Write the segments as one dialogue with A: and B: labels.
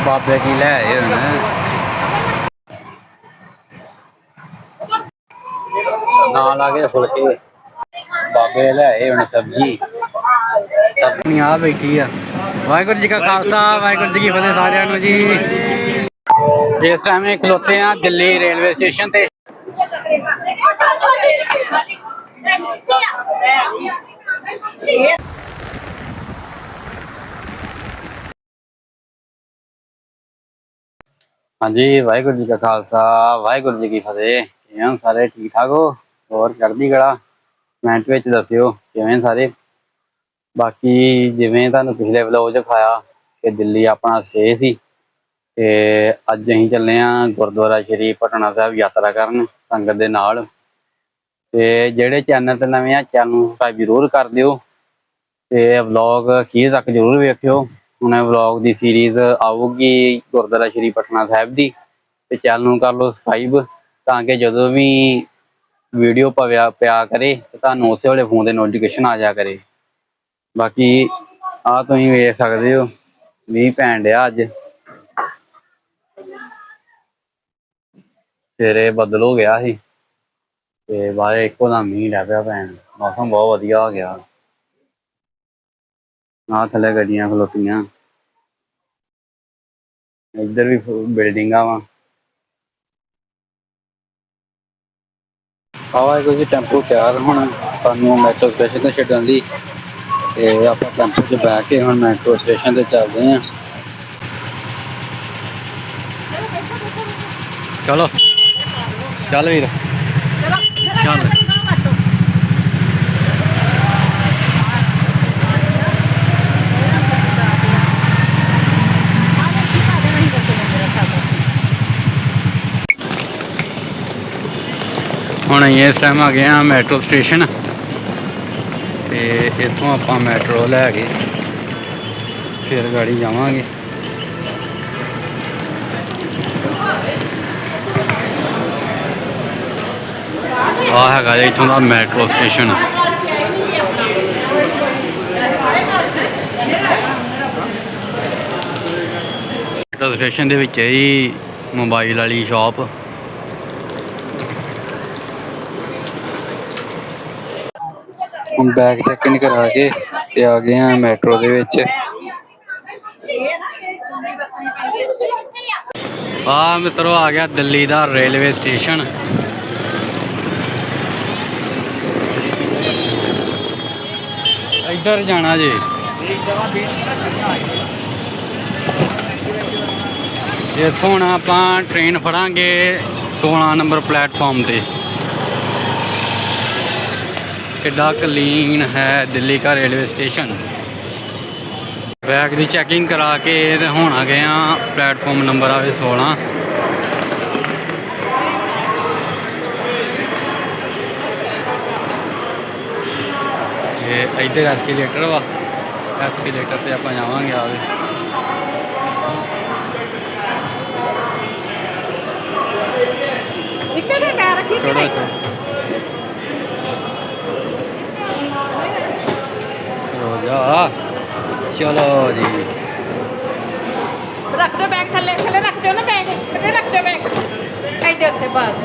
A: ਬਾਬੇ ਕੀ ਲੈ ਆਏ ਹੁਣ ਨਾਲ ਲਾ ਕੇ ਫੁਲਕੇ ਬਾਬੇ ਲੈ ਆਏ ਹੁਣ ਸਬਜੀ ਸਬਜ਼ੀ ਆ ਬੈਠੀ ਆ ਵਾਹਿਗੁਰੂ ਜੀ ਕਾ ਖਾਲਸਾ ਵਾਹਿਗੁਰੂ ਜੀ ਕੀ ਫਤਿਹ ਸਾਰਿਆਂ ਨੂੰ ਜੀ ਇਸ ਟਾਈਮ ਇਹ ਖਲੋਤੇ ਆ ਦਿੱਲੀ ਰੇਲਵੇ ਸਟੇਸ਼ਨ ਤੇ ਹਾਂਜੀ, ਵਾਹਿਗੁਰੂ ਜੀ ਕਾ ਖਾਲਸਾ, ਵਾਹਿਗੁਰੂ ਜੀ ਕੀ ਫਤਿਹ। ਕਿਵੇਂ ਸਾਰੇ? ਠੀਕ ਠਾਕ ਹੋ? ਹੋਰ, ਚੜ੍ਹਦੀ ਕਲਾ? ਕਮੈਂਟ ਵਿੱਚ ਦੱਸਿਓ, ਕਿਵੇਂ ਸਾਰੇ? ਬਾਕੀ ਜਿਵੇਂ ਤੁਹਾਨੂੰ ਪਿਛਲੇ ਵਲੋਗ 'ਚ ਖਾਇਆ ਕਿ ਦਿੱਲੀ ਆਪਣਾ ਸਟੇ ਸੀ, ਤੇ ਅੱਜ ਅਸੀਂ ਚੱਲੇ ਆ ਗੁਰਦੁਆਰਾ ਸ਼੍ਰੀ ਪਟਨਾ ਸਾਹਿਬ ਯਾਤਰਾ ਕਰਨ ਸੰਗਤ ਦੇ ਨਾਲ। ਤੇ ਜਿਹੜੇ ਚੈਨਲ ਤੇ ਨਵੇਂ ਆ, ਚੈਨਲ ਨੂੰ ਸਬਸਕ੍ਰਾਈਬ ਜ਼ਰੂਰ ਕਰ ਦਿਓ, ਤੇ ਵਲੌਗ ਅਖੀਰ ਤੱਕ ਜ਼ਰੂਰ ਵੇਖਿਓ। ਹੁਣ ਵਲੌਗ ਦੀ ਸੀਰੀਜ਼ ਆਊਗੀ ਗੁਰਦੁਆਰਾ ਸ਼੍ਰੀ ਪਟਨਾ ਸਾਹਿਬ ਦੀ। ਤੇ ਚੈਨਲ ਨੂੰ ਕਰ ਲਓ ਸਬਸਕ੍ਰਾਈਬ ਤਾਂ ਕਿ ਜਦੋਂ ਵੀ ਵੀਡੀਓ ਪਵਿਆ ਪਿਆ ਕਰੇ ਤੇ ਤੁਹਾਨੂੰ ਉਸੇ ਵੇਲੇ ਫੋਨ ਦੇ ਨੋਟੀਫਿਕੇਸ਼ਨ ਆ ਜਾ ਕਰੇ। ਬਾਕੀ ਆ ਤੁਸੀਂ ਵੇਖ ਸਕਦੇ ਹੋ, ਮੀਂਹ ਪੈਣ ਡਿਆ ਅੱਜ। ਸਵੇਰੇ ਬਦਲ ਹੋ ਗਿਆ ਸੀ ਤੇ ਬਾਅਦ ਇੱਕੋ ਦਾ ਮੀਂਹ ਲੱਗ ਪਿਆ ਪੈਣ ਮੌਸਮ ਬਹੁਤ ਵਧੀਆ ਹੋ ਗਿਆ। ਆ ਥੱਲੇ ਗੱਡੀਆਂ ਖਲੋਤੀਆਂ। ਇੱਧਰ ਵੀ ਬਿਲਡਿੰਗਾਂ ਵਾ। ਆਵਾ ਕੋਈ ਟੈਂਪੂ ਤਿਆਰ ਹੁਣ ਸਾਨੂੰ ਮੈਟਰੋ ਸਟੇਸ਼ਨ ਤੇ ਛੱਡਣ ਦੀ। ਤੇ ਆਪਾਂ ਟੈਂਪੂ 'ਚ ਬਹਿ ਕੇ ਹੁਣ ਮੈਟਰੋ ਸਟੇਸ਼ਨ ਤੇ ਚੱਲਦੇ ਆਂ। ਚਲੋ। ਚੱਲ ਵੀਰ। ਚੱਲ। ਹੁਣ ਅਸੀਂ ਇਸ ਟਾਈਮ ਆ ਗਏ ਆ ਮੈਟਰੋ ਸਟੇਸ਼ਨ। ਤੇ ਇੱਥੋਂ ਆਪਾਂ ਮੈਟਰੋ ਲੈ ਕੇ ਫਿਰ ਗਾੜੀ ਜਾਵਾਂਗੇ। ਆ ਹੈਗਾ ਜੀ ਇੱਥੋਂ ਦਾ ਮੈਟਰੋ ਸਟੇਸ਼ਨ। ਮੈਟਰੋ ਸਟੇਸ਼ਨ ਦੇ ਵਿੱਚ ਹੈ ਜੀ ਮੋਬਾਈਲ ਵਾਲੀ ਸ਼ਾਪ। ਹੁਣ ਬੈਗ ਚੈੱਕ ਇਨ ਕਰਾ ਕੇ ਤੇ ਆ ਗਏ ਆ ਮੈਟਰੋ ਦੇ ਵਿੱਚ। ਆ ਮਿੱਤਰੋ, ਆ ਗਿਆ ਦਿੱਲੀ ਦਾ ਰੇਲਵੇ ਸਟੇਸ਼ਨ ਇੱਧਰ ਜਾਣਾ ਜੀ। ਇੱਥੋਂ ਹੁਣ ਆਪਾਂ ਟ੍ਰੇਨ ਫੜਾਂਗੇ 16 ਨੰਬਰ ਪਲੇਟਫਾਰਮ ਤੇ। ਕਿੱਡਾ ਕਲੀਨ ਹੈ ਦਿੱਲੀ ਦਾ ਰੇਲਵੇ ਸਟੇਸ਼ਨ ਬੈਗ ਦੀ ਚੈਕਿੰਗ ਕਰਾ ਕੇ ਤੇ ਹੁਣ ਆ ਗਏ ਆ ਪਲੇਟਫਾਰਮ ਨੰਬਰ ਆਵੇ 16 ਇਹ ਇੱਧਰ ਐਸਕੇਲੇਟਰ ਵਾ। ਐਸਕੇਲੇਟਰ ਤੇ ਆਪਾਂ ਜਾਵਾਂਗੇ ਆਵੇ
B: ਇੱਥੇ ਮੈਂ ਰੱਖੀ ਕਿ
A: ਚਲੋ
B: ਨਹੀਂ
A: ਚਲੋ ਜਾ ਚਲੋ ਜੀ।
B: ਰੱਖ ਦਿਓ ਬੈਗ ਥੱਲੇ ਥੱਲੇ ਰੱਖ ਦਿਓ ਨਾ ਬੈਗ ਥੱਲੇ ਰੱਖ ਦਿਓ ਬੈਗ ਇੱਥੇ ਉੱਤੇ ਬਸ।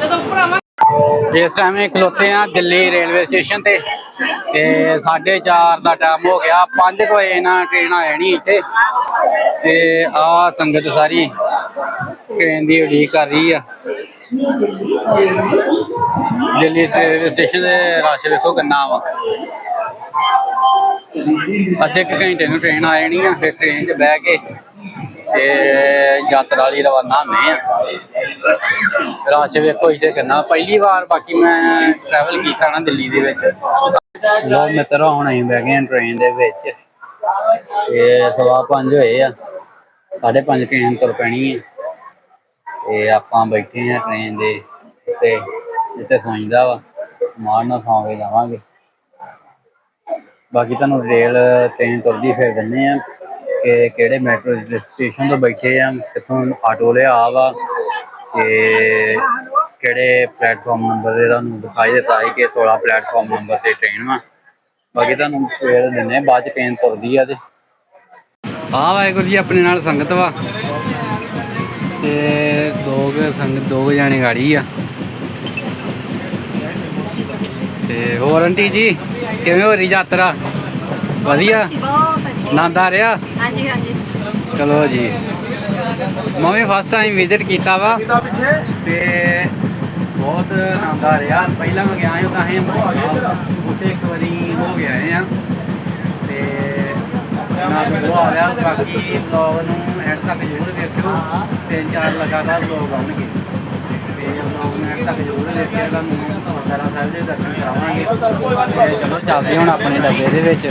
B: ਜਦੋਂ ਉੱਪਰ ਆਵਾਂ
A: ਇਸ ਟਾਈਮ ਇਹ ਖਲੋਤੇ ਆ ਦਿੱਲੀ ਰੇਲਵੇ ਸਟੇਸ਼ਨ ਤੇ। ਤੇ 4:30 ਦਾ ਟਾਈਮ ਹੋ ਗਿਆ 5 ਵਜੇ ਨਾ ਟ੍ਰੇਨ ਆ ਜਾਣੀ ਇੱਥੇ। ਤੇ ਆ ਸੰਗਤ ਸਾਰੀ ਟ੍ਰੇਨ ਦੀ ਉਡੀਕ ਕਰ ਰਹੀ ਆ। ਦਿੱਲੀ ਰੇਲਵੇ ਸਟੇਸ਼ਨ ਦੇ ਰਸ਼ ਵੇਖੋ ਕਿੰਨਾ ਵਾ। ਅੱਧੇ ਕੁ ਘੰਟੇ ਨੂੰ ਟ੍ਰੇਨ ਆ ਜਾਣੀ ਆ ਫਿਰ ਟ੍ਰੇਨ 'ਚ ਬਹਿ ਕੇ ਤੇ ਯਾਤਰਾ ਲਈ ਰਵਾਨਾ ਹੁੰਦੇ ਆ। ਰਸ਼ ਵੇਖੋ ਇੱਥੇ ਕਿੰਨਾ ਪਹਿਲੀ ਵਾਰ ਬਾਕੀ ਮੈਂ ਟਰੈਵਲ ਕੀਤਾ ਨਾ ਦਿੱਲੀ ਦੇ ਵਿੱਚ। ਲੋ ਮਿੱਤਰੋ ਹੁਣ ਅਸੀਂ ਬਹਿ ਗਏ ਟ੍ਰੇਨ ਦੇ ਵਿੱਚ। ਤੇ ਸਵਾ ਪੰਜ ਹੋਏ ਆ। ਸਾਢੇ ਪੰਜ ਟ੍ਰੇਨ ਤੁਰ ਪੈਣੀ ਹੈ ਤੇ ਆਪਾਂ ਬੈਠੇ ਆ ਟ੍ਰੇਨ ਦੇ ਉੱਤੇ, ਜਿੱਥੇ ਸੌਂਦਾ ਵਾ। ਮਾਰ ਸੌਂ ਕੇ ਜਾਵਾਂਗੇ। ਬਾਕੀ ਤੁਹਾਨੂੰ ਰੇਲ ਟ੍ਰੇਨ ਤੁਰਦੀ ਫਿਰ ਦਿੰਦੇ ਆ ਕਿ ਕਿਹੜੇ ਮੈਟਰੋ ਸਟੇਸ਼ਨ ਤੋਂ ਬੈਠੇ ਆ, ਕਿੱਥੋਂ ਆਟੋ ਲਿਆ ਵਾ ਤੇ ਕਿਹੜੇ ਪਲੇਟਫਾਰਮ ਨੰਬਰ ਦੇ ਤੁਹਾਨੂੰ ਦਿਖਾਈ ਦਿੱਤਾ ਸੀ ਕਿ 16 ਪਲੇਟਫਾਰਮ ਨੰਬਰ ਤੇ ਟ੍ਰੇਨ ਵਾ। ਬਾਕੀ ਤੁਹਾਨੂੰ ਫੇਰ ਦਿੰਨੇ ਬਾਅਦ ਚ ਟ੍ਰੇਨ ਤੁਰਦੀ ਆ ਤੇ। ਆ ਵਾਹਿਗੁਰੂ ਜੀ, ਆਪਣੇ ਨਾਲ ਸੰਗਤ ਵਾ। ਤੇ ਦੋ ਕੁ ਸੰਗਤ ਦੋ ਜਾਣੇ ਗਾੜੀ ਆ। ਤੇ ਹੋਰ ਆਂਟੀ ਜੀ ਕਿਵੇਂ ਹੋ ਰਹੀ ਯਾਤਰਾ? ਵਧੀਆ?
C: ਬਹੁਤ
A: ਆਨੰਦ ਆ ਰਿਹਾ?
C: ਹਾਂਜੀ ਹਾਂਜੀ।
A: ਚਲੋ ਜੀ। ਮੈਂ ਵੀ ਫਸਟ ਟਾਈਮ ਵਿਜ਼ਿਟ ਕੀਤਾ ਵਾ ਤੇ ਬਹੁਤ ਆਨੰਦ ਆ ਰਿਹਾ। ਪਹਿਲਾਂ ਮੈਂ ਗਿਆ ਹਾਂ ਤਾਂ ਹੀ ਉੱਥੇ ਇੱਕ ਵਾਰੀ ਹੋ ਗਿਆ ਆ। ਤੇ ਨਾ ਉਹ ਆ ਰਿਹਾ। ਬਾਕੀ ਵਲੌਗ ਨੂੰ ਐਡ ਤੱਕ ਜ਼ਰੂਰ ਦੇਖਿਓ। ਤਿੰਨ ਚਾਰ ਲਗਾਤਾਰ ਵਲੌਗ ਆਉਣਗੇ। ਤੇ ਨੂੰ ਐਡ ਤੱਕ ਜ਼ਰੂਰ ਤੁਹਾਨੂੰ ਗੁਰਦੁਆਰਾ ਸਾਹਿਬ ਦੇ ਦਰਸ਼ਨ ਕਰਾਵਾਂਗੇ। ਤੇ ਚਲੋ ਚੱਲਦੇ ਹੁਣ ਆਪਣੇ ਡੱਬੇ ਦੇ ਵਿੱਚ।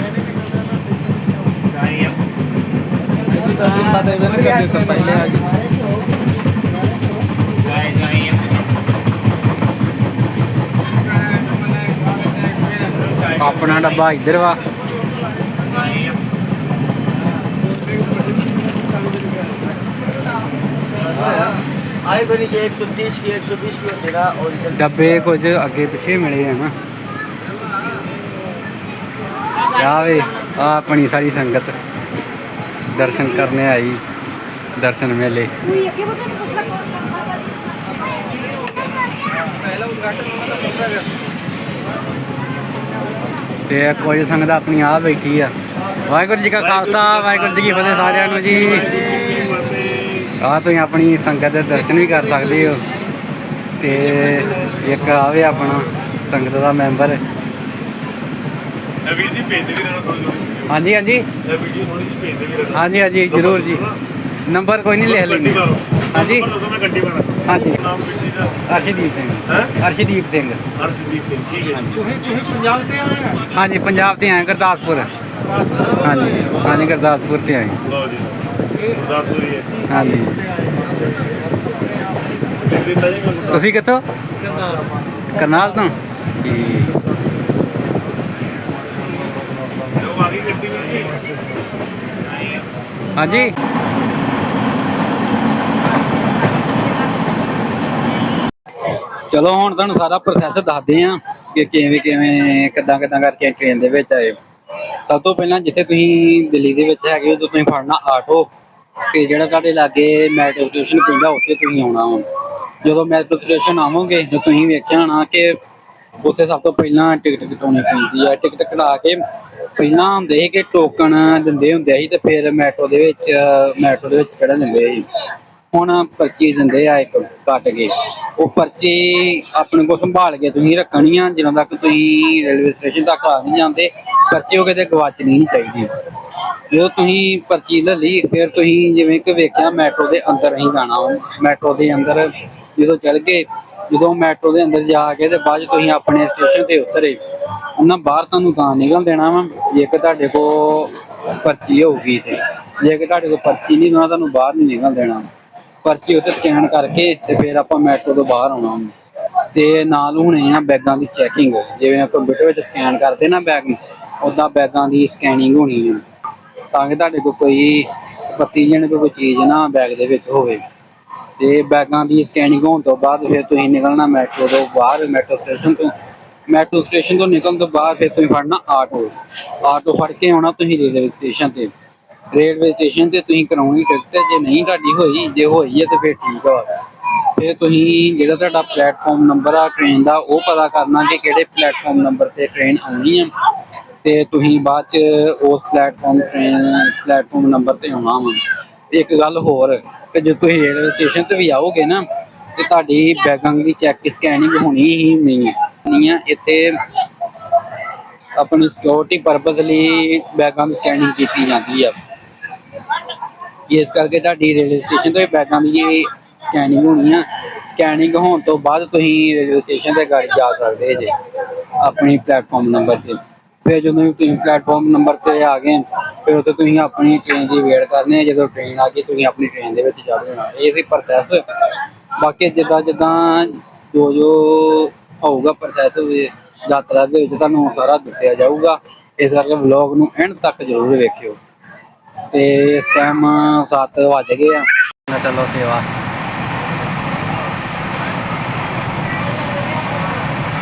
D: ਅਸੀਂ ਤਾਂ ਜਿੰਦਾ ਦੇਵੇ ਨਾ ਕਰਦੇ ਤਾਂ ਪਹਿਲੇ ਆ ਜੀ
A: ਆਪਣਾ ਡੱਬਾ ਇੱਧਰ ਵਾ।
D: ਆਏ ਕੋਈ ਕਿ 130 की 120 की तेरा ओरिजिनल
A: ਡੱਬੇ ਕੁਝ ਅੱਗੇ ਪਿੱਛੇ ਮਿਲੇ ਆ ਨਾ ਆਵੇ ਆ ਆਪਣੀ ਸਾਰੀ ਸੰਗਤ ਦਰਸ਼ਨ ਕਰਨੇ ਆਈ ਦਰਸ਼ਨ ਮੇਲੇ
B: ਕੋਈ ਅੱਗੇ ਪਤਾ ਨਹੀਂ ਪੁੱਛਣਾ ਕੌਣ ਕਰਦਾ
D: पहला उद्घाटन होना था 15 अगस्त
A: ਤੇ ਕੁਝ ਸੰਗਤ ਆਪਣੀ ਆ ਬੈਠੀ ਆ ਵਾਹਿਗੁਰੂ ਜੀ ਕਾ ਖਾਲਸਾ ਵਾਹਿਗੁਰੂ ਜੀ ਕੀ ਫਤਿਹ ਸਾਰਿਆਂ ਨੂੰ ਜੀ ਆ ਤੁਸੀਂ ਆਪਣੀ ਸੰਗਤ ਦੇ ਦਰਸ਼ਨ ਵੀ ਕਰ ਸਕਦੇ ਹੋ। ਤੇ ਇੱਕ ਆਵੇ ਆਪਣਾ ਸੰਗਤ ਦਾ ਮੈਂਬਰ।
E: ਵੀਰ ਜੀ ਭੇਜ ਦੇ ਵੀ ਰਹਿਣਾ ਥੋੜੀ ਥੋੜੀ
A: ਹਾਂਜੀ ਹਾਂਜੀ।
E: ਇਹ ਵੀਡੀਓ ਥੋੜੀ ਜਿਹੀ ਭੇਜ ਦੇ ਵੀ ਰਹਿਣਾ।
A: ਹਾਂਜੀ ਹਾਂਜੀ ਜ਼ਰੂਰ ਜੀ। ਨੰਬਰ ਕੋਈ ਨਹੀਂ ਲਿਖ ਲੈਂਦੇ। ਹਾਂਜੀ। ਹਾਂਜੀ। ਅਰਸ਼ਦੀਪ ਸਿੰਘ।
E: ਹੈ?
A: ਅਰਸ਼ਦੀਪ ਸਿੰਘ।
E: ਹਰਸ਼ਦੀਪ ਸਿੰਘ ਠੀਕ ਹੈ
D: ਤੁਸੀਂ ਤੁਸੀਂ ਪੰਜਾਬ ਤੇ ਆਏ ਹੋ
A: ਹਾਂਜੀ ਪੰਜਾਬ ਤੇ ਆਏ ਗੁਰਦਾਸਪੁਰ। ਹਾਂਜੀ ਹਾਂਜੀ ਗੁਰਦਾਸਪੁਰ ਤੇ ਆਏ
E: ਲਓ ਜੀ। ਹੈ
A: ਹਾਂਜੀ। ਤੁਸੀਂ ਕਿੱਥੋਂ? ਕਰਨਾਲ ਤੋਂ। ਠੀਕ ਹਾਂਜੀ। ਚਲੋ ਹੁਣ ਤੁਹਾਨੂੰ ਸਾਰਾ ਪ੍ਰੋਸੈਸ ਦੱਸਦੇ ਆ ਕਿ ਕਿਵੇਂ ਕਿਵੇਂ ਕਿੱਦਾਂ ਕਿੱਦਾਂ ਕਰਕੇ ਟ੍ਰੇਨ ਦੇ ਵਿੱਚ ਆਏ। ਸਭ ਤੋਂ ਪਹਿਲਾਂ ਜਿੱਥੇ ਤੁਸੀਂ ਦਿੱਲੀ ਦੇ ਵਿੱਚ ਹੈਗੇ ਹੋ ਤਾਂ ਤੁਸੀਂ ਫੜਨਾ ਆਟੋ ਤੇ ਜਿਹੜਾ ਤੁਹਾਡੇ ਲਾਗੇ ਮੈਟਰੋ ਸਟੇਸ਼ਨ ਪੈਂਦਾ ਉੱਥੇ ਤੁਸੀਂ ਆਉਣਾ ਵਾ ਜਦੋਂ ਮੈਟਰੋ ਸਟੇਸ਼ਨ ਆਵੋਗੇ, ਤਾਂ ਤੁਸੀਂ ਵੇਖਿਆ ਹੋਣਾ ਕਿ ਉੱਥੇ ਸਭ ਤੋਂ ਪਹਿਲਾਂ ਟਿਕਟ ਕਟਾਉਣੀ ਪੈਂਦੀ ਹੈ ਟਿਕਟ ਕਟਾ ਕੇ ਪਹਿਲਾਂ ਹੁੰਦੇ ਸੀ ਕਿ ਟੋਕਨ ਦਿੰਦੇ ਹੁੰਦੇ ਸੀ ਤੇ ਫਿਰ ਮੈਟਰੋ ਦੇ ਵਿੱਚ, ਮੈਟਰੋ ਦੇ ਵਿੱਚ ਚੜ੍ਹਨ ਦਿੰਦੇ ਸੀ। ਹੁਣ ਪਰਚੀ ਦਿੰਦੇ ਆ ਇੱਕ ਕੱਟ ਕੇ। ਉਹ ਪਰਚੀ ਆਪਣੇ ਕੋਲ ਸੰਭਾਲ ਕੇ ਤੁਸੀਂ ਰੱਖਣੀ ਆ, ਜਦੋਂ ਤੱਕ ਤੁਸੀਂ ਰੇਲਵੇ ਸਟੇਸ਼ਨ ਤੱਕ ਆ ਨਹੀਂ ਜਾਂਦੇ, ਪਰਚੀ ਉਹ ਕਿਤੇ ਗਵਾਚਣੀ ਨਹੀਂ ਚਾਹੀਦੀ। ਜਦੋਂ ਤੁਸੀਂ ਪਰਚੀ ਲੈ ਲਈ, ਫਿਰ ਤੁਸੀਂ ਜਿਵੇਂ ਕਿ ਵੇਖਿਆ ਮੈਟਰੋ ਦੇ ਅੰਦਰ ਹੀ ਜਾਣਾ ਵਾ। ਮੈਟਰੋ ਦੇ ਅੰਦਰ ਜਦੋਂ ਚੜ ਗਏ, ਜਦੋਂ ਮੈਟਰੋ ਦੇ ਅੰਦਰ ਜਾ ਕੇ ਤੇ ਬਾਅਦ 'ਚ ਤੁਸੀਂ ਆਪਣੇ ਸਟੇਸ਼ਨ ਤੇ ਉਤਰੇ, ਉਹਨਾਂ ਬਾਹਰ ਤੁਹਾਨੂੰ ਤਾਂ ਨਿਕਲ ਦੇਣਾ ਵਾ ਜੇਕਰ ਤੁਹਾਡੇ ਕੋਲ ਪਰਚੀ ਹੋਊਗੀ ਤੇ ਜੇਕਰ ਤੁਹਾਡੇ ਕੋਲ ਪਰਚੀ ਨਹੀਂ ਤਾਂ ਤੁਹਾਨੂੰ ਬਾਹਰ ਨਹੀਂ ਨਿਕਲ ਦੇਣਾ ਪਰਚੀ ਉੱਤੇ ਸਕੈਨ ਕਰਕੇ ਤੇ ਫਿਰ ਆਪਾਂ ਮੈਟਰੋ ਤੋਂ ਬਾਹਰ ਆਉਣਾ ਵਾ। ਤੇ ਨਾਲ ਹੋਣੇ ਆ ਬੈਗਾਂ ਦੀ ਚੈਕਿੰਗ, ਜਿਵੇਂ ਕੰਪਿਊਟਰ ਵਿੱਚ ਸਕੈਨ ਕਰਦੇ ਨਾ ਬੈਗ ਉਦਾਂ ਬੈਗਾਂ ਦੀ ਸਕੈਨਿੰਗ ਹੋਣੀ ਹੈ ਤਾਂ ਕਿ ਤੁਹਾਡੇ ਕੋਲ ਕੋਈ ਪੱਤੀ ਜਣ ਕੋਈ ਚੀਜ਼ ਨਾ ਬੈਗ ਦੇ ਵਿੱਚ ਹੋਵੇ। ਤੇ ਬੈਗਾਂ ਦੀ ਸਕੈਨਿੰਗ ਹੋਣ ਤੋਂ ਬਾਅਦ ਫਿਰ ਤੁਸੀਂ ਨਿਕਲਣਾ ਮੈਟਰੋ ਤੋਂ ਬਾਹਰ ਮੈਟਰੋ ਸਟੇਸ਼ਨ ਤੋਂ। ਮੈਟਰੋ ਸਟੇਸ਼ਨ ਤੋਂ ਨਿਕਲਣ ਤੋਂ ਬਾਅਦ ਫਿਰ ਤੁਸੀਂ ਫੜਨਾ ਆਟੋ ਆਟੋ ਫੜ ਕੇ ਆਉਣਾ ਤੁਸੀਂ ਰੇਲਵੇ ਸਟੇਸ਼ਨ ਤੇ। ਰੇਲਵੇ ਸਟੇਸ਼ਨ ਤੇ ਤੁਸੀਂ ਕਰਾਉਣੀ ਟਿਕਟ ਜੇ ਨਹੀਂ ਤੁਹਾਡੀ ਹੋਈ, ਜੇ ਹੋਈ ਹੈ ਤਾਂ ਫਿਰ ਠੀਕ ਆ। ਫਿਰ ਤੁਸੀਂ ਜਿਹੜਾ ਤੁਹਾਡਾ ਪਲੇਟਫਾਰਮ ਨੰਬਰ ਆ ਟ੍ਰੇਨ ਦਾ, ਉਹ ਪਤਾ ਕਰਨਾ ਕਿ ਕਿਹੜੇ ਪਲੇਟਫਾਰਮ ਨੰਬਰ ਤੇ ਟ੍ਰੇਨ ਆਉਣੀ ਆ। ਤੇ ਤੁਸੀਂ ਬਾਅਦ ਚ ਉਸ ਪਲੇਟਫਾਰਮ ਟ੍ਰੇਨ ਪਲੇਟਫਾਰਮ ਨੰਬਰ ਤੇ ਆਉਣਾ ਵਾ। ਇੱਕ ਗੱਲ ਹੋਰ, ਕਿ ਜੇ ਤੁਸੀਂ ਰੇਲਵੇ ਸਟੇਸ਼ਨ ਤੇ ਵੀ ਆਓਗੇ ਨਾ, ਤੇ ਤੁਹਾਡੀ ਬੈਗਾਂ ਦੀ ਚੈੱਕ ਸਕੈਨਿੰਗ ਹੋਣੀ ਹੀ ਨਹੀਂ ਹੈ। ਨਹੀਂ ਆ ਇੱਥੇ ਆਪਣੀ ਸਿਕਿਉਰਿਟੀ ਪਰਪਸ ਲਈ ਬੈਗਾਂ ਦੀ ਸਕੈਨਿੰਗ ਕੀਤੀ ਜਾਂਦੀ ਆ। ਇਸ ਕਰਕੇ ਤੁਹਾਡੀ ਰੇਲਵੇ ਸਟੇਸ਼ਨ ਤੋਂ ਹੀ ਬੈਗਾਂ ਦੀ ਸਕੈਨਿੰਗ ਹੋਣੀ ਆ। ਸਕੈਨਿੰਗ ਹੋਣ ਤੋਂ ਬਾਅਦ ਤੁਸੀਂ ਰੇਲਵੇ ਸਟੇਸ਼ਨ ਤੇ ਗਾੜੀ ਜਾ ਸਕਦੇ ਜੇ, ਆਪਣੀ ਪਲੇਟਫਾਰਮ ਨੰਬਰ ਤੇ। ਫਿਰ ਜਦੋਂ ਤੁਸੀਂ ਪਲੇਟਫਾਰਮ ਨੰਬਰ ਤੇ ਆ ਗਏ, ਫਿਰ ਉੱਥੇ ਤੁਸੀਂ ਆਪਣੀ ਟ੍ਰੇਨ ਦੀ ਵੇਟ ਕਰਨੀ ਹੈ। ਜਦੋਂ ਟ੍ਰੇਨ ਆ ਗਈ, ਤੁਸੀਂ ਆਪਣੀ ਟ੍ਰੇਨ ਦੇ ਵਿੱਚ ਚੜ੍ਹ ਜਾਣਾ। ਇਹ ਸੀ ਪ੍ਰੋਸੈਸ ਬਾਕੀ ਜਿੱਦਾਂ ਜਿੱਦਾਂ ਜੋ ਜੋ ਹੋਊਗਾ ਪ੍ਰੋਸੈਸ ਯਾਤਰਾ ਦੇ ਵਿੱਚ ਤੁਹਾਨੂੰ ਸਾਰਾ ਦੱਸਿਆ ਜਾਊਗਾ। ਇਸ ਕਰਕੇ ਵਲੌਗ ਨੂੰ ਐਂਡ ਤੱਕ ਜ਼ਰੂਰ ਵੇਖਿਓ। ਤੇ ਇਸ ਟਾਈਮ 7 ਵੱਜ ਗਏ ਆ। ਨਾ ਚਲੋ ਸੇਵਾ।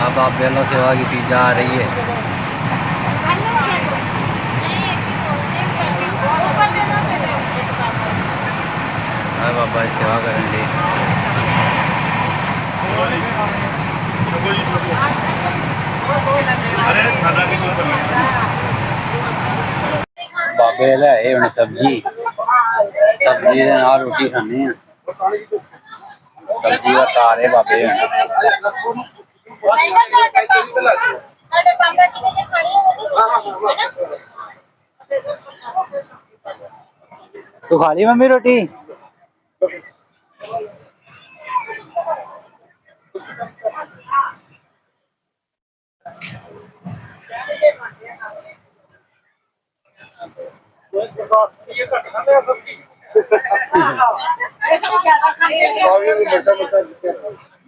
A: ਆ ਬਾਬੇ ਵੱਲੋਂ ਸੇਵਾ ਕੀਤੀ ਜਾ ਰਹੀ ਹੈ। ਬਾਬਾ ਦੀ ਸੇਵਾ ਕਰਨ ਲਈ।
E: ਛਕੋ ਜੀ ਛਕੋ ਅਰੇ ਖਾਣਾ ਕਿ ਕੋਈ ਕਰਨਾ
A: ਬਾਬੇ ਲੈ ਆਏ ਹੁਣ ਸਬਜੀ। ਸਬਜੀ ਦੇ ਨਾਲ ਰੋਟੀ ਖਾਣੀ ਆ। ਸਬਜੀ ਦਾ ਤਾਰੇ ਬਾਬੇ ਹੁਣ
C: ਸਾਡੇ ਪਾਪਾ ਜੀ ਨੇ ਜੇ ਖਾਣੀ ਹੋਵੇ ਹੈ ਨਾ
A: ਤੂੰ ਖਾ ਲਈ ਮੰਮੀ ਰੋਟੀ?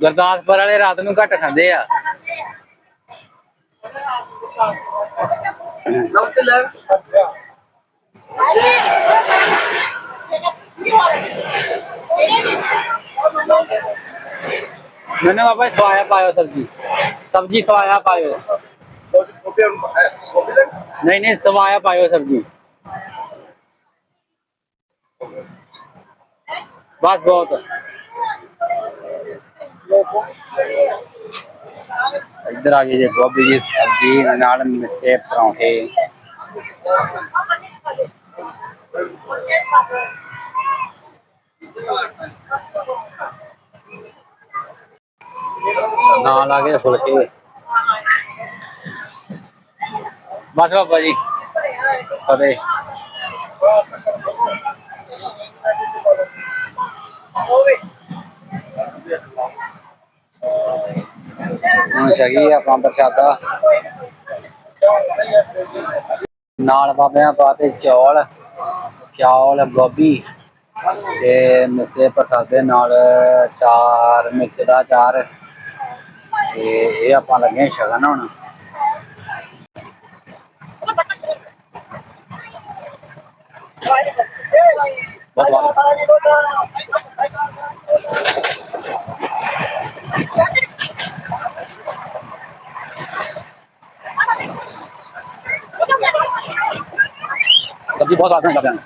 A: ਗੁਰਦਾਸਪੁਰ ਵਾਲੇ ਰਾਤ ਨੂੰ ਘੱਟ ਖਾਂਦੇ ਆ। ਮੈਨੂੰ ਬਾਬਾ ਸਵਾਇਆ ਪਾਇਓ ਸਬਜੀ। ਸਬਜੀ ਸਵਾਇਆ ਪਾਇਓ। ਨਹੀਂ ਨਹੀਂ ਸਵਾਇਆ ਪਾਇਓ ਸਬਜੀ। ਬਸ ਬਹੁਤ। ਇੱਧਰ ਆ ਗਈ ਜੇ, ਗੋਭੀ ਦੀ ਸਬਜੀ ਨਾਲ ਮਿੱਸੇ ਪਰੌਂਠੇ। ਨਾਲ ਆ ਗਏ ਫੁਲਕੇ। ਬਸ ਬਾਬਾ ਜੀ, ਫਤਿਹ। ਛਕੀ ਆਪਾਂ ਪ੍ਰਸ਼ਾਦਾ। ਨਾਲ ਬਾਬਿਆਂ ਪਾਤੇ ਚੌਲ ਚੌਲ, ਗੋਭੀ ਤੇ ਮਿੱਸੇ ਪ੍ਰਸਾਦੇ ਨਾਲ ਚਾਰ, ਮਿਰਚ ਦਾ ਚਾਰ ਤੇ ਇਹ ਆਪਾਂ ਲੱਗੇ ਛਕਣ ਹੁਣ। ਬਸ ਬਸ सब्ज़ी बहुत। आसान करते हैं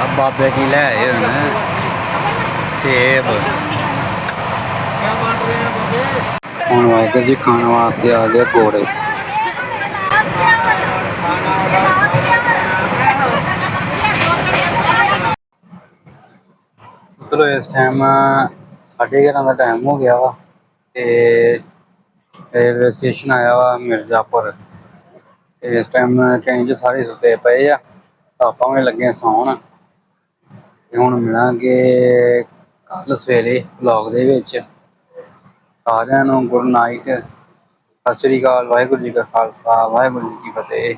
A: अब बाप की ले आए हैं सेब। हनुमान जी खाने वास्ते आ गए घोड़े ਚਲੋ ਇਸ ਟਾਈਮ ਸਾਢੇ ਗਿਆਰਾਂ ਦਾ ਟਾਈਮ ਹੋ ਗਿਆ ਵਾ ਤੇ ਰੇਲਵੇ ਸਟੇਸ਼ਨ ਆਇਆ ਵਾ ਮਿਰਜ਼ਾਪੁਰ। ਇਸ ਟਾਈਮ ਟ੍ਰੇਨ 'ਚ ਸਾਰੇ ਸੁੱਤੇ ਪਏ ਆ, ਤਾਂ ਆਪਾਂ ਵੀ ਲੱਗੇ ਸੌਣ। ਤੇ ਹੁਣ ਮਿਲਾਂਗੇ ਕੱਲ ਸਵੇਰੇ ਵਲੌਗ ਦੇ ਵਿੱਚ। ਸਾਰਿਆਂ ਨੂੰ ਗੁੱਡ ਨਾਈਟ ਸਤਿ ਸ੍ਰੀ ਅਕਾਲ, ਵਾਹਿਗੁਰੂ ਜੀ ਕਾ ਖਾਲਸਾ, ਵਾਹਿਗੁਰੂ ਜੀ ਕੀ ਫਤਿਹ।